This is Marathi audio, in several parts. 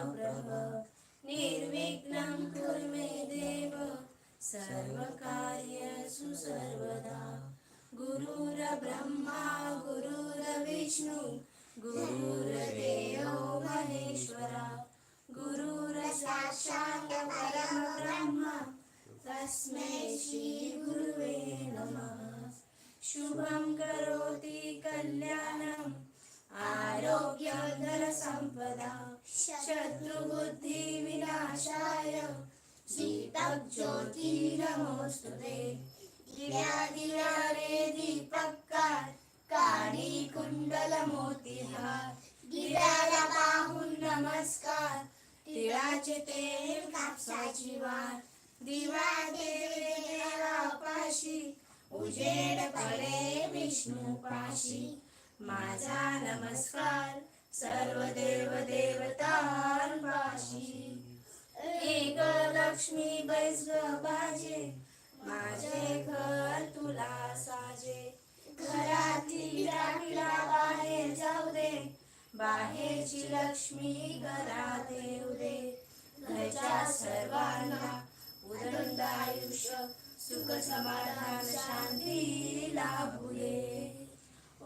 प्रभ निर्विघ्नं कुरु मे देव सर्वकार्येषु सर्वदा गुरुर्ब्रह्मा गुरुर्विष्णु गुरुर्देव महेश्वरा। गुरुर्साक्षात् परमब्रह्म तस्मै श्रीगुरुवे नमः। शुभं करोति कल्याणम् आरोग्यधनसम्पदा शत्रुबुद्धिविनाशाय दीपज्योतिरमोऽस्तु ते दिव्या दिव्या रे दीपकार काणी कुंडल मोतीहार. दिव्याला पाहून नमस्कार तिळाचे तेल कापसाची वार दिवा देवा पाशी उजेड पडे विष्णू पाशी माझा नमस्कार सर्व देव देवतांपाशी. एक लक्ष्मी बैस बाजे माझे घर तुला साजे. घरातील बाहेर जाऊ दे बाहेरची लक्ष्मी घरात येऊ दे. घरच्या सर्वांना उदंड आयुष्य सुख समाधान शांती लाभू दे.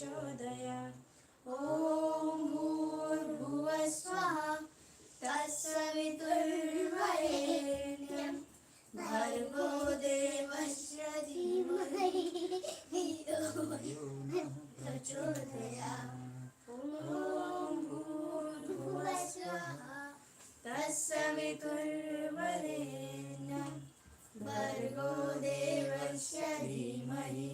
नः ॐ भूर्भुवः स्वः तत्सवितुर्वरेण्यं भर्गो देवस्य धीमहि प्रचोदया। ॐ भूर्भुवः स्वः तत्सवितुर्वरेण्यं भर्गो देवस्य धीमहि